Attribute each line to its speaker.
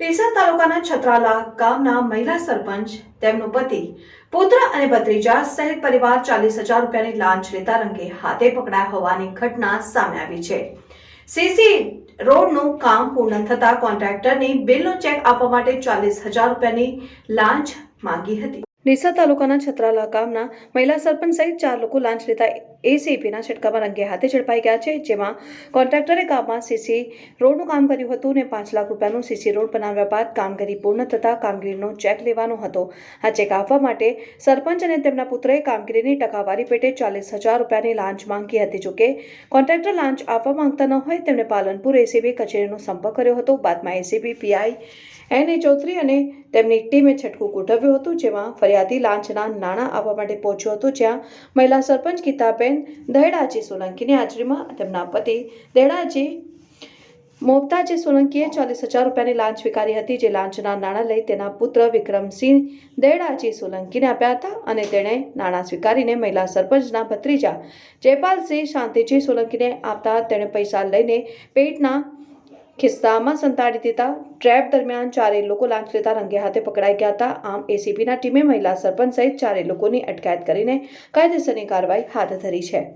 Speaker 1: ડીસા તાલુકાના છત્રાલા ગામના મહિલા સરપંચ, તેમનો પતિ, પુત્ર અને ભત્રીજા સહિત પરિવાર ચાલીસ હજાર રૂપિયાની લાંચ લેતા રંગે હાથે પકડાયા હોવાની ઘટના સામે આવી છે. સીસી રોડનું કામ પૂર્ણ થતા કોન્ટ્રાક્ટરને બિલનો ચેક આપવા માટે ચાલીસ હજાર રૂપિયાની લાંચ માંગી હતી. ડીસા તાલુકાના છત્રાલા ગામના મહિલા સરપંચ સહિત ચાર લોકો લાંચ લેતા એસીપીના છટકામાં રંગે હાથે ઝડપાઈ ગયા છે, જેમાં કોન્ટ્રાક્ટરે ગામમાં સીસી રોડનું કામ કર્યું હતું અને પાંચ લાખ રૂપિયાનું સીસી રોડ બનાવ્યા બાદ કામગીરી પૂર્ણ થતાં કામગીરીનો ચેક લેવાનો હતો. આ ચેક આપવા માટે સરપંચ અને તેમના પુત્રએ કામગીરીની ટકાવારી પેટે ચાલીસ હજાર રૂપિયાની લાંચ માંગી હતી. જોકે કોન્ટ્રાક્ટર લાંચ આપવા માંગતા ન હોય તેમણે પાલનપુર એસીબી કચેરીનો સંપર્ક કર્યો હતો. બાદમાં ACB, PI N A Chaudhary અને તેમની ટીમે છટકું ગોઠવ્યું હતું, જેમાં ફરિયાદી લાંચના નાણાં આપવા માટે પહોંચ્યો હતો, જ્યાં મહિલા સરપંચ ગીતાબેન દહેડાજી સોલંકીની હાજરીમાં તેમના પતિ દહેડાજી મોમતાજી સોલંકીએ ચાલીસ હજાર રૂપિયાની લાંચ સ્વીકારી હતી, જે લાંચના નાણાં લઈ તેના પુત્ર વિક્રમસિંહ દેડાજી સોલંકીને આપ્યા હતા અને તેણે નાણાં સ્વીકારીને મહિલા સરપંચના ભત્રીજા જયપાલસિંહ શાંતિજી સોલંકીને આપતા તેણે પૈસા લઈને પેટના ખિસ્સામાં સંતાડી દીધા. ટ્રેપ દરમિયાન ચારેય લોકો લાંચ લેતા રંગે હાથે પકડાઈ ગયા હતા. આમ એસીબીના ટીમે મહિલા સરપંચ સહિત ચારેય લોકોની અટકાયત કરીને કાયદેસરની કાર્યવાહી હાથ ધરી છે.